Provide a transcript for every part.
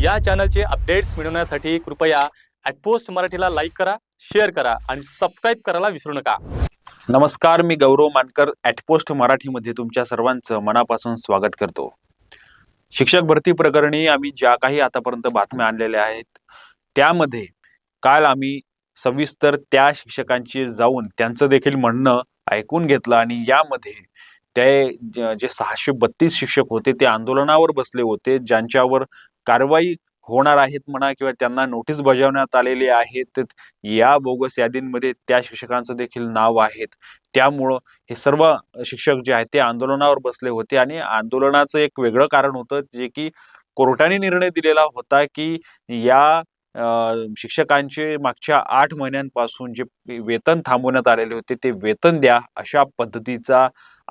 या चॅनलचे अपडेट्स मिळवण्यासाठी कृपया ॲटपोस्ट मराठीला लाईक करा शेअर करा आणि सबस्क्राईब करायला विसरू नका. नमस्कार मी गौरव मानकर ॲटपोस्ट मराठीमध्ये तुमच्या सर्वांचं मनापासून स्वागत करतो. शिक्षक भरती प्रकरणी आम्ही ज्या काही आतापर्यंत बातम्या आणलेल्या आहेत त्यामध्ये काल आम्ही सविस्तर त्या शिक्षकांची जाऊन त्यांचं देखील म्हणणं ऐकून घेतलं आणि यामध्ये ते जे सहाशे बत्तीस शिक्षक होते ते आंदोलनावर बसले होते ज्यांच्यावर कारवाई होणार आहेत म्हणा किंवा त्यांना नोटीस बजावण्यात आलेली आहेत या बोगस यादींमध्ये त्या शिक्षकांचं देखील नाव आहेत. त्यामुळं हे सर्व शिक्षक जे आहेत ते आंदोलनावर बसले होते आणि आंदोलनाचं एक वेगळं कारण होतं जे की कोर्टाने निर्णय दिलेला होता की या शिक्षकांचे मागच्या आठ महिन्यांपासून जे वेतन थांबवण्यात आलेले होते ते वेतन द्या अशा पद्धतीचा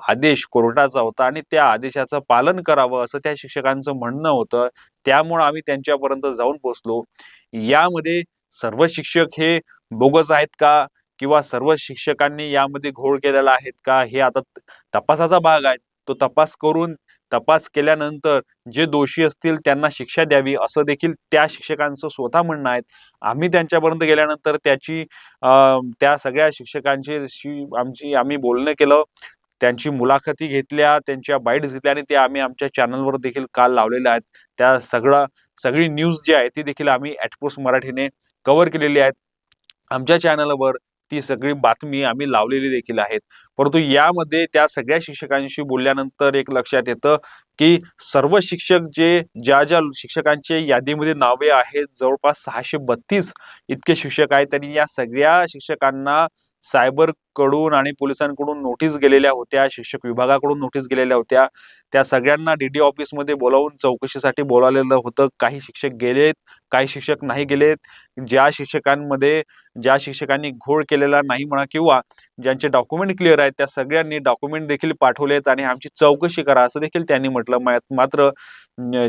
आदेश कोर्टाचा होता आणि त्या आदेशाचं पालन करावं असं त्या शिक्षकांचं म्हणणं होतं. त्यामुळं आम्ही त्यांच्यापर्यंत जाऊन पोचलो यामध्ये सर्व शिक्षक हे बोगस आहेत का? किंवा सर्व शिक्षकांनी यामध्ये घोळ केलेला आहेत का? हे आता तपासाचा भाग आहे. तो तपास करून तपास केल्यानंतर जे दोषी असतील त्यांना शिक्षा द्यावी असं देखील त्या शिक्षकांचं स्वतः म्हणणं आहे. आम्ही त्यांच्यापर्यंत गेल्यानंतर त्याची त्या सगळ्या शिक्षकांची आमची आम्ही बोलणं केलं. त्यांची मुलाखती घेतल्या त्यांच्या बाईट्स घेतल्या आणि ते आम्ही आमच्या चॅनलवर देखील काल लावलेल्या आहेत. त्या सगळं सगळी न्यूज जी आहे ती देखील आम्ही ॲटपोस्ट मराठीने कव्हर केलेली आहेत. आमच्या चॅनलवर ती सगळी बातमी आम्ही लावलेली देखील आहेत. परंतु यामध्ये त्या सगळ्या शिक्षकांशी बोलल्यानंतर एक लक्षात येतं की सर्व शिक्षक जे ज्या ज्या शिक्षकांचे यादीमध्ये नावे आहेत जवळपास सहाशे बत्तीस इतके शिक्षक आहेत त्यांनी या सगळ्या शिक्षकांना सायबर कडून आणि पोलिसांकडून नोटीस गेलेल्या होत्या शिक्षक विभागाकडून नोटीस गेलेल्या होत्या. त्या सगळ्यांना डी डी ऑफिसमध्ये बोलावून चौकशीसाठी बोलावलेलं होतं. काही शिक्षक गेलेत काही शिक्षक नाही गेलेत. ज्या शिक्षकांमध्ये ज्या शिक्षकांनी घोळ केलेला नाही म्हणा किंवा ज्यांचे डॉक्युमेंट क्लिअर आहेत त्या सगळ्यांनी डॉक्युमेंट देखील पाठवलेत आणि आमची चौकशी करा असं देखील त्यांनी म्हटलं. मात्र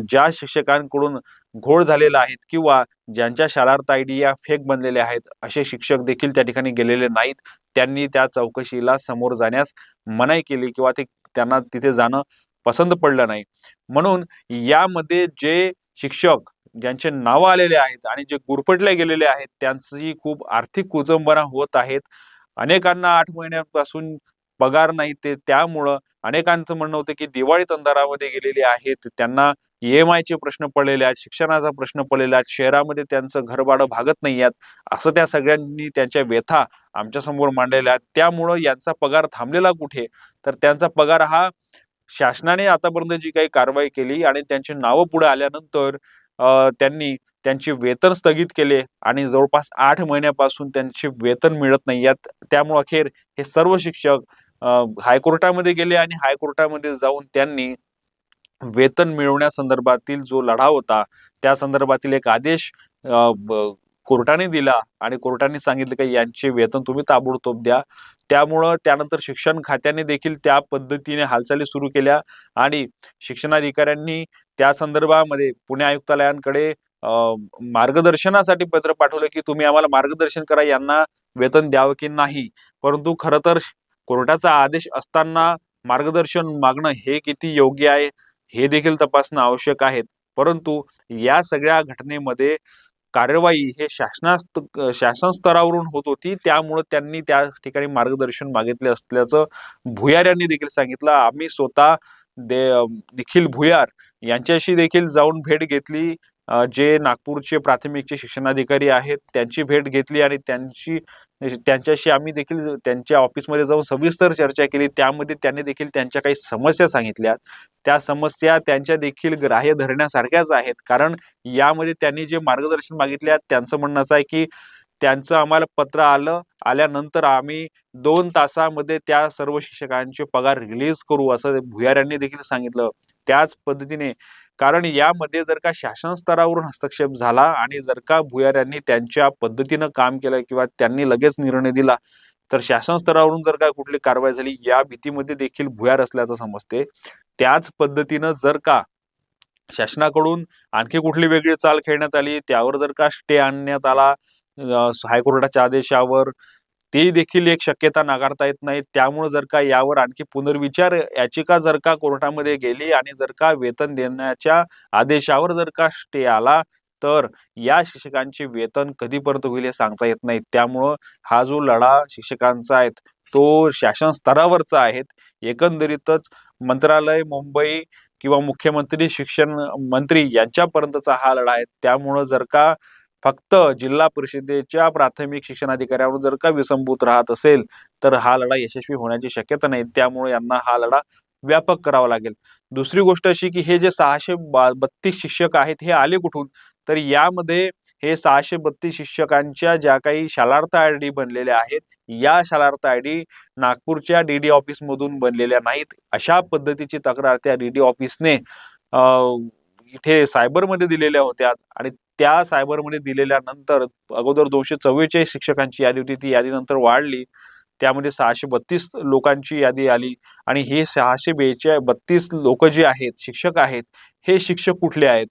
ज्या शिक्षकांकडून घोळ झालेला आहेत किंवा ज्यांच्या शाळार्थ आय डी या फेक बनलेल्या आहेत असे शिक्षक देखील त्या ठिकाणी गेलेले नाहीत. त्यांनी त्या चौकशीला समोर जाण्यास मनाई केली किंवा ते त्यांना तिथे जाणं पसंत पडलं नाही. म्हणून यामध्ये जे शिक्षक ज्यांचे नावं आलेले आहेत आणि जे गुरफटले गेलेले आहेत त्यांची खूप आर्थिक कुचंबना होत आहेत. अनेकांना आठ महिन्यापासून पगार नाही ते त्यामुळं अनेकांचं म्हणणं होतं की दिवाळीत अंधारामध्ये गेलेले आहेत त्यांना ईएमआयचे प्रश्न पडलेले आहेत शिक्षणाचा प्रश्न पडलेला आहेत शहरामध्ये त्यांचं घरभाडं भागत नाही आहेत असं त्या सगळ्यांनी त्यांच्या व्यथा आमच्यासमोर मांडलेल्या आहेत. त्यामुळं यांचा पगार थांबलेला कुठे? तर त्यांचा पगार हा शासनाने आतापर्यंत जी काही कारवाई केली आणि त्यांची नावं पुढे आल्यानंतर अ, त्यांनी त्यांचे वेतन स्थगित केले आणि जवळपास आठ महिन्यापासून त्यांचे वेतन मिळत नाही यात त्यामुळे अखेर हे सर्व शिक्षक हायकोर्टामध्ये गेले आणि हायकोर्टामध्ये जाऊन त्यांनी वेतन मिळवण्यासंदर्भातील जो लढा होता त्या संदर्भातील एक आदेश कोर्टाने दिला आणि कोर्टाने सांगितलं की यांचे वेतन तुम्ही ताबडतोब द्या. त्यामुळं त्यानंतर शिक्षण खात्याने देखील त्या पद्धतीने हालचाली सुरू केल्या आणि शिक्षणाधिकाऱ्यांनी त्या संदर्भामध्ये पुणे आयुक्तालयांकडे मार्गदर्शनासाठी पत्र पाठवलं की तुम्ही आम्हाला मार्गदर्शन करा यांना वेतन द्यावं की नाही. परंतु खरं तर कोर्टाचा आदेश असताना मार्गदर्शन मागणं हे किती योग्य आहे? हे देखील तपासणं आवश्यक आहे परंतु या सगळ्या घटनेमध्ये कार्यवाही हे शासनास्त शासन स्तरावरून होत होती. त्यामुळं त्यांनी त्या ठिकाणी मार्गदर्शन मागितले असल्याचं भुयार यांनी देखील सांगितलं. आम्ही स्वतः दे निखिल भुयार यांच्याशी देखील जाऊन भेट घेतली. जे नागपूरचे प्राथमिकचे शिक्षणाधिकारी आहेत त्यांची भेट घेतली आणि त्यांची त्यांच्याशी आम्ही देखील त्यांच्या ऑफिसमध्ये जाऊन सविस्तर चर्चा केली. त्यामध्ये त्यांनी देखील त्यांच्या काही समस्या सांगितल्या त्या समस्या त्यांच्या देखील ग्राह्य धरण्यासारख्याच आहेत. कारण यामध्ये त्यांनी जे मार्गदर्शन मागितले त्यांचं म्हणणं असं आहे की त्यांचं आम्हाला पत्र आलं आल्यानंतर आम्ही दोन तासामध्ये त्या सर्व शिक्षकांचे पगार रिलीज करू असं भुयार यांनी देखील सांगितलं. त्याच पद्धतीने कारण यामध्ये जर का शासन स्तरावरून हस्तक्षेप झाला आणि जर का भुयार यांनी त्यांच्या पद्धतीनं काम केलं किंवा त्यांनी लगेच निर्णय दिला तर शासन स्तरावरून जर का कुठली कारवाई झाली या भीतीमध्ये देखील भुयार असल्याचं समजते. त्याच पद्धतीनं जर का शासनाकडून आणखी कुठली वेगळी चाल खेळण्यात आली त्यावर जर का स्टे आणण्यात आला हायकोर्टाच्या आदेशावर ते देखील एक शक्यता नाकारता येत नाही. त्यामुळे जर का यावर आणखी पुनर्विचार याचिका जर का कोर्टामध्ये गेली आणि जर का वेतन देण्याच्या आदेशावर जर का स्टे आला तर या शिक्षकांचे वेतन कधीपर्यंत होईल हे सांगता येत नाही. त्यामुळं हा जो लढा शिक्षकांचा आहे तो शासन स्तरावरचा आहे. एकंदरीतच मंत्रालय मुंबई किंवा मुख्यमंत्री शिक्षण मंत्री यांच्यापर्यंतचा हा लढा आहे. त्यामुळं जर का फक्त जिल्हा परिषदेच्या प्राथमिक शिक्षणाधिकाऱ्यावर जर का विसंबूत राहत असेल तर हा लढा यशस्वी होण्याची शक्यता नाही. त्यामुळे यांना हा लढा व्यापक करावा लागेल. दुसरी गोष्ट अशी की हे जे सहाशे बत्तीस शिक्षक आहेत हे आले कुठून? तर यामध्ये हे सहाशे बत्तीस शिक्षकांच्या ज्या काही शालार्थ आय डी बनलेल्या आहेत या शालार्थ आय डी नागपूरच्या डी डी ऑफिस मधून बनलेल्या नाहीत. अशा पद्धतीची तक्रार त्या डी डी ऑफिसने इथे सायबरमध्ये दिलेल्या होत्या आणि त्या सायबरमध्ये दिलेल्यानंतर अगोदर दोनशे चव्वेचाळीस शिक्षकांची यादी होती. ती यादी नंतर वाढली. त्यामध्ये सहाशे बत्तीस लोकांची यादी आली आणि हे सहाशे बेचाळ बत्तीस लोक जे आहेत शिक्षक आहेत हे शिक्षक कुठले आहेत?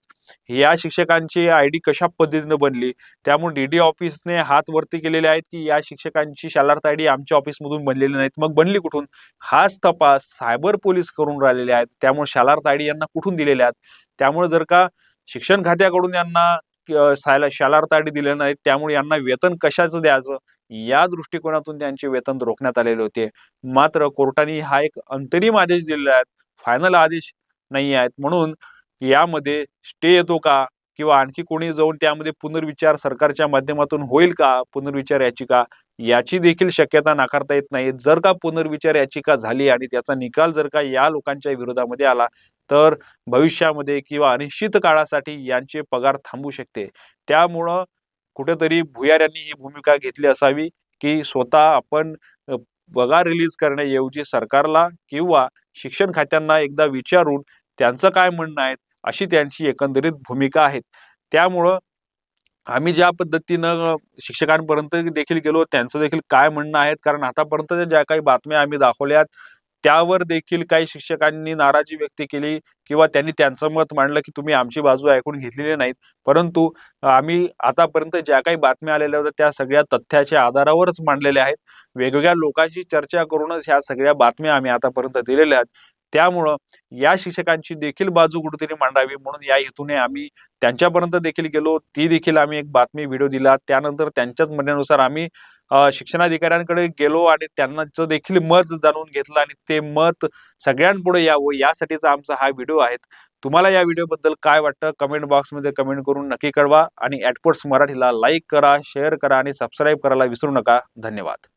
या शिक्षकांची आय डी कशा पद्धतीने बनली? त्यामुळे डी डी ऑफिसने हात वरती केलेले आहेत की या शिक्षकांची शालार्थ आय डी आमच्या ऑफिसमधून बनलेली नाहीत. मग बनली कुठून? हाच तपास सायबर पोलीस करून राहिलेले आहेत. त्यामुळे शालार्थ आय डी यांना कुठून दिलेल्या आहेत? त्यामुळे जर का शिक्षण खात्याकडून यांना सायला शालार्थ दिले नाहीत. त्यामुळे यांना वेतन कशाचं द्यायचं? या दृष्टिकोनातून त्यांचे वेतन रोखण्यात आलेले होते. मात्र कोर्टाने हा एक अंतरिम आदेश दिलेला आहे. फायनल आदेश नाही आहेत. म्हणून यामध्ये स्टे येतो का? किंवा आणखी कोणी जाऊन त्यामध्ये पुनर्विचार सरकारच्या माध्यमातून होईल का? पुनर्विचार याचिका याची देखील शक्यता नाकारता येत नाही. जर का पुनर्विचार याचिका झाली आणि त्याचा निकाल जर का या लोकांच्या विरोधामध्ये आला तर भविष्यामध्ये किंवा अनिश्चित काळासाठी यांचे पगार थांबू शकते. त्यामुळं कुठेतरी भुयार यांनी ही भूमिका घेतली असावी की स्वतः आपण पगार रिलीज करण्याऐवजी सरकारला किंवा शिक्षण खात्यांना एकदा विचारून त्यांचं काय म्हणणं आहे अशी त्यांची एकंदरीत भूमिका आहे. त्यामुळं आम्ही ज्या पद्धतीनं शिक्षकांपर्यंत देखील गेलो त्यांचं देखील काय म्हणणं आहे कारण आतापर्यंत ज्या काही बातम्या आम्ही दाखवल्यात त्यावर देखील काही शिक्षकांनी नाराजी व्यक्त केली किंवा त्यांनी त्यांचं मत मांडलं की तुम्ही आमची बाजू ऐकून घेतलेली नाहीत. परंतु आम्ही आतापर्यंत ज्या काही बातम्या आलेल्या होत्या त्या सगळ्या तथ्याच्या आधारावरच मांडलेल्या आहेत. वेगवेगळ्या लोकांशी चर्चा करूनच ह्या सगळ्या बातम्या आम्ही आतापर्यंत दिलेल्या आहेत. त्यामुळं या शिक्षकांची देखील बाजू कुठेतरी मांडावी म्हणून या हेतूने आम्ही त्यांच्यापर्यंत देखील गेलो. ती देखील आम्ही एक बातमी व्हिडिओ दिला. त्यानंतर त्यांच्याच म्हणण्यानुसार आम्ही शिक्षणाधिकाऱ्यांकडे गेलो आणि त्यांनाचं देखील मत जाणून घेतलं आणि ते मत सगळ्यांपुढे यावं यासाठीचा आमचा हा व्हिडिओ आहे. तुम्हाला या व्हिडिओबद्दल काय वाटतं? कमेंट बॉक्समध्ये कमेंट करून नक्की कळवा आणि ॲटपोर्ट्स मराठीला लाईक करा शेअर करा आणि सबस्क्राईब करायला विसरू नका. धन्यवाद.